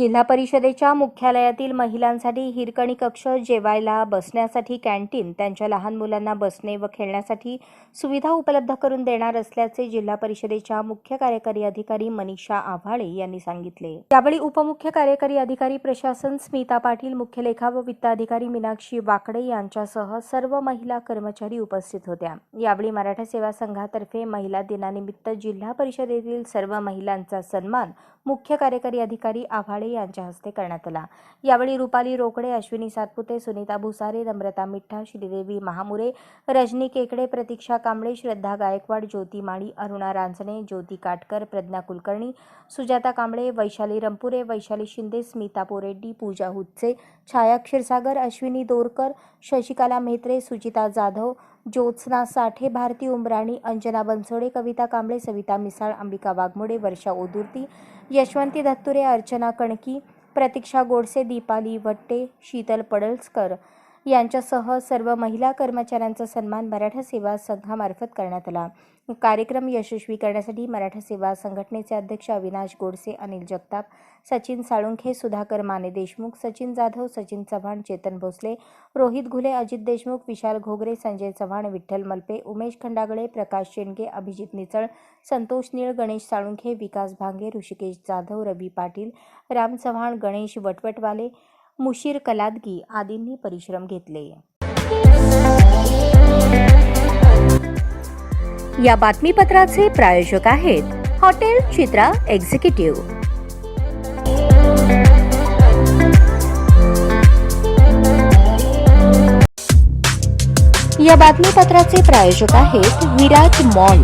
जिल्हा परिषदेच्या मुख्यालयातील महिलांसाठी हिरकणी कक्ष जेवायला बसण्यासाठी कॅन्टीन त्यांच्या लहान मुलांना बसणे व खेळण्यासाठी सुविधा उपलब्ध करून देणार असल्याचे जिल्हा परिषदेच्या मुख्य कार्यकारी अधिकारी मनीषा आव्हाळे यांनी सांगितले. यावेळी उपमुख्य कार्यकारी अधिकारी प्रशासन स्मिता पाटील मुख्य लेखा व वित्त अधिकारी मीनाक्षी वाकडे यांच्यासह सर्व महिला कर्मचारी उपस्थित होत्या. यावेळी मराठा सेवा संघातर्फे महिला दिनानिमित्त जिल्हा परिषदेतील सर्व महिलांचा सन्मान मुख्य कार्यकारी अधिकारी आव्हाळे यांच्या हस्ते करण्यात आला. यावेळी रुपाली रोकडे अश्विनी सातपुते सुनीता भुसारे नम्रता मिठ्ठा श्रीदेवी महामुरे रजनी केकडे प्रतीक्षा कांबळे श्रद्धा गायकवाड ज्योती माळी अरुणा रांजणे ज्योती काटकर प्रज्ञा कुलकर्णी सुजाता कांबळे वैशाली रंपुरे वैशाली शिंदे स्मिता पोरेड्डी पूजा हुत्से छाया क्षीरसागर अश्विनी दोरकर शशिकला म्हेत्रे सुचिता जाधव ज्योत्स्ना साठे भारती उमराणी अंजना बनसोडे कविता कांबळे सविता मिसाळ अंबिका वाघमोडे वर्षा ओदुर्ती यशवंती दत्तुरे अर्चना कणकी प्रतीक्षा गोडसे दीपाली वट्टे शीतल पडळसकर यांच्यासह सर्व महिला कर्मचाऱ्यांचा सन्मान मराठा सेवा संघामार्फत करण्यात आला. कार्यक्रम यशस्वी करण्यासाठी मराठा सेवा संघटनेचे अध्यक्ष अविनाश गोडसे अनिल जगताप सचिन साळुंखे सुधाकर माने देशमुख सचिन जाधव सचिन चव्हाण चेतन भोसले रोहित घुले अजित देशमुख विशाल घोगरे संजय चव्हाण विठ्ठल मलपे उमेश खंडागळे प्रकाश शेंडगे अभिजित निचळ संतोष निळ गणेश साळुंखे विकास भांगे ऋषिकेश जाधव रवी पाटील राम चव्हाण गणेश वटवटवाले मुशीर कलादगी आदींनी परिश्रम घेतले. या बातमीपत्राचे प्रायोजक आहेत हॉटेल चित्रा एक्झिक्युटिव्ह. या बातमीपत्राचे प्रायोजक आहेत विराज मॉल.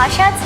अशाच